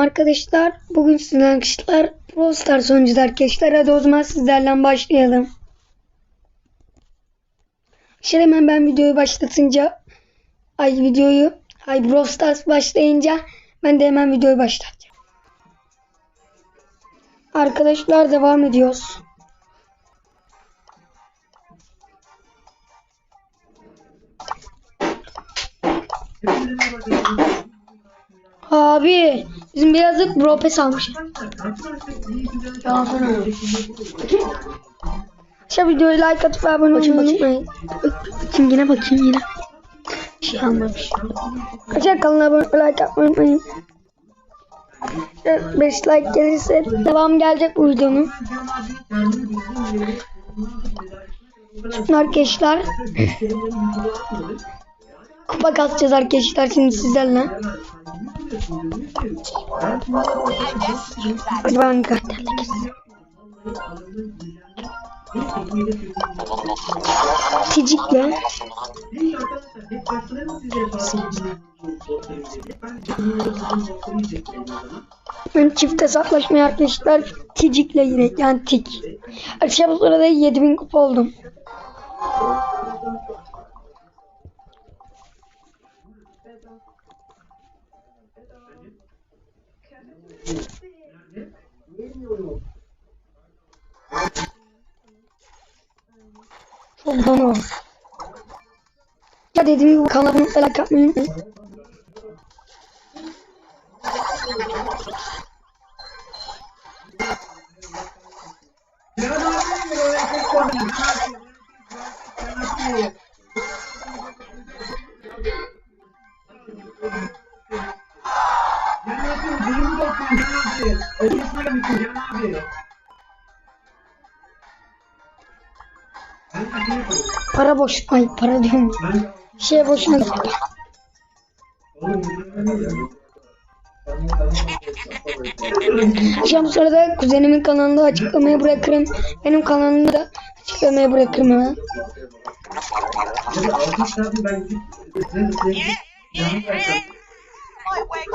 Selam arkadaşlar. Bugün sizlerle arkadaşlar Brawl Stars oyuncular arkadaşlar. Hadi o zaman sizlerle başlayalım. Şimdi hemen ben videoyu başlatınca ay videoyu ay Brawl Stars başlayınca ben de hemen videoyu başlatacağım. Arkadaşlar devam ediyoruz. Bizim birazcık Brawl Pass almış. Yalan. Şu videoyu like atıp abone olmayı unutmayın. Bakayım yine bakayım yine. Bir şey almamış. Arkadaşlar kanala abone like atmayı unutmayın. 5 like gelirse devam gelecek bu videonun. Şimdi arkadaşlar kupa kasacağız arkadaşlar şimdi sizlerle. Hadi ben karakterle kes. Ticikle. Ben çift hesaplaşmaya arkadaşlar Ticikle yine yani tik. Arkadaşlar bu sırada 7000 kupa oldum. Çok bana Ya dediğim gibi kanala abone olmayı, Para boş. Ay para diyorum. Şey boşuna gitti. Bu sırada kuzenimin kanalında açıklamaya bırakırım. Benim kanalımda da açıklamaya bırakırım hemen. Might wake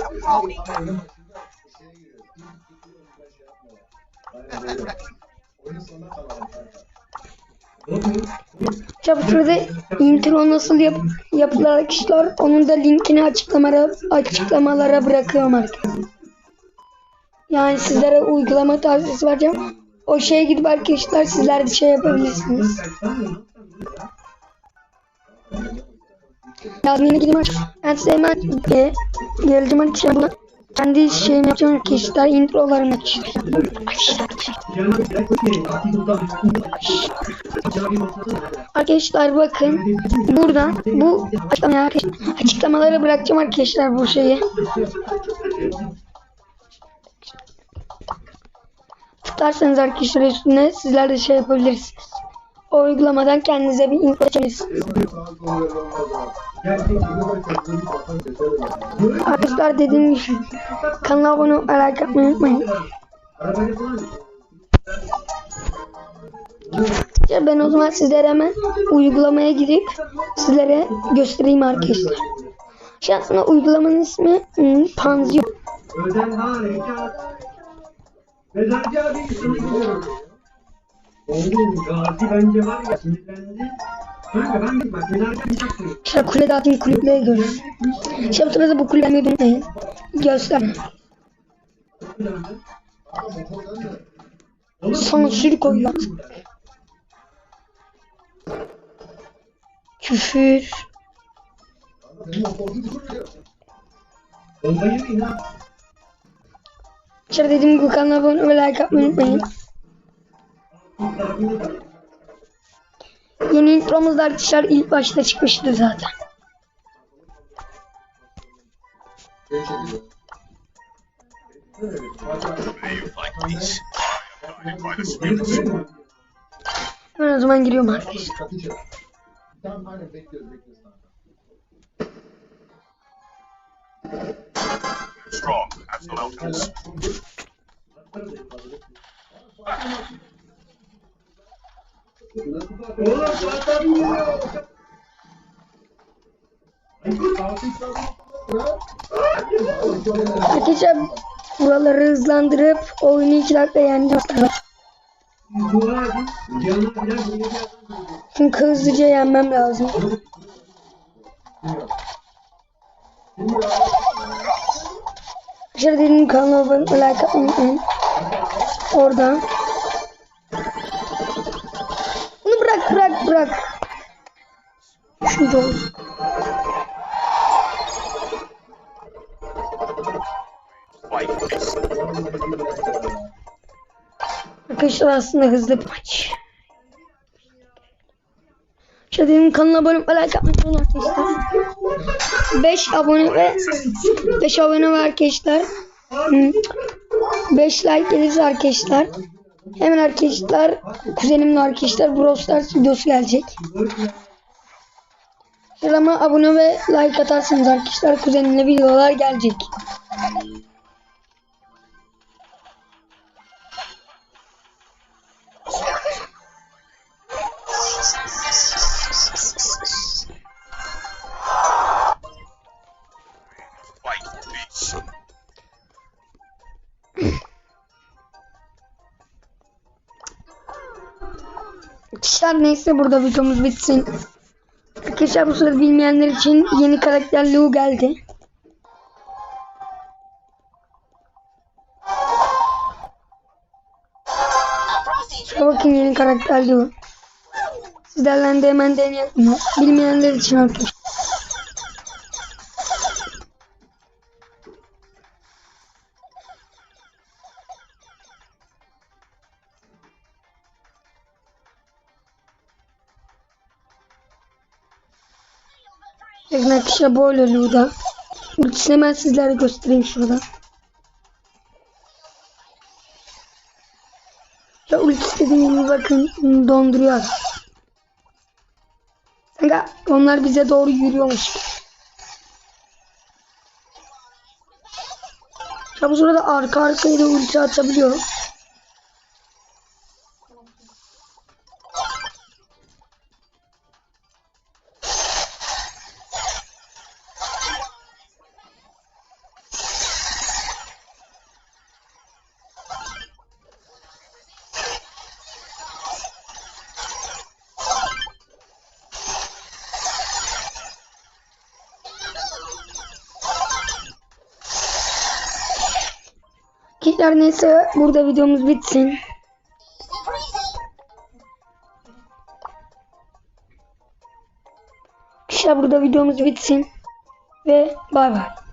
up Sırada intro nasıl yap yapılır arkadaşlar onun da linkini açıklamalara açıklamalara bırakıyorum arkadaşlar. Yani sizlere uygulama tavsiyesi vereceğim. O şeye gidip arkadaşlar sizler de şey yapabilirsiniz. Yazmayına gidip ben size hemen e, geleceğim arkadaşlar. Kendi şeyimi yapacağım arkadaşlar introlarını arkadaşlar. Bakın buradan bu açıklamaya açıklamalara bırakacağım arkadaşlar bu şeyi. Tutarsanız arkadaşlar üstüne sizler de şey yapabilirsiniz. O uygulamadan kendinize bir intro açabilirsiniz. Arkadaşlar dediğim gibi kanala abone olmayı, like atmayı unutmayın. Ya ben o zaman sizlere hemen uygulamaya gidip sizlere göstereyim arkadaşlar. Şansına uygulamanın ismi hmm, harekat. Mezarcı abi. Oğlum Gazi bence var ya sinirlendi. İşte kulede atayım kulüpleri görün. İşte bu sırada bu kulüpleri unutmayın. Göster. Sansür koyuyor. Küfür. İşte dediğim gibi kanala abone olmayı, like atmayı unutmayın. Yeni intromuz da arkadaşlar ilk başta çıkmıştı zaten. Ben o zaman giriyorum arkadaşlar. Strong as the mountains. Oğlum. Arkadaşlar Buraları hızlandırıp oyunu 2 dakika koyacak. Çünkü hızlıca yenmem lazım. Aşağıda dediğim kanala abone olmayı, like atmayı unutmayın. Oradan. Fight is Arkadaşlar aslında hızlı bir maç. Aşağıda dediğim kanala abone olmayı, like arkadaşlar. 5 abone ve 5 abone var arkadaşlar. 5 like gelirse arkadaşlar. Hemen arkadaşlar kuzenimle arkadaşlar Brawl Stars videosu gelecek. Ama abone ve like atarsanız arkadaşlar kuzenimle videolar gelecek. Arkadaşlar neyse burada videomuz bitsin. Arkadaşlar bu sırada bilmeyenler için yeni karakter Lu geldi. Şuna bakın yeni karakter Lu. Sizlerle de hemen deneyelim. Bilmeyenler için arkadaşlar. Bakın arkadaşlar böyle Lu'da. Ultisini hemen sizlere göstereyim şurada. Ya ultisi dediğim bakın donduruyor. Kanka onlar bize doğru yürüyormuş. Ya bu sırada arka arkaya da ulti atabiliyor. Kitler neyse burada videomuz bitsin. İşte burada videomuz bitsin. Ve bay bay.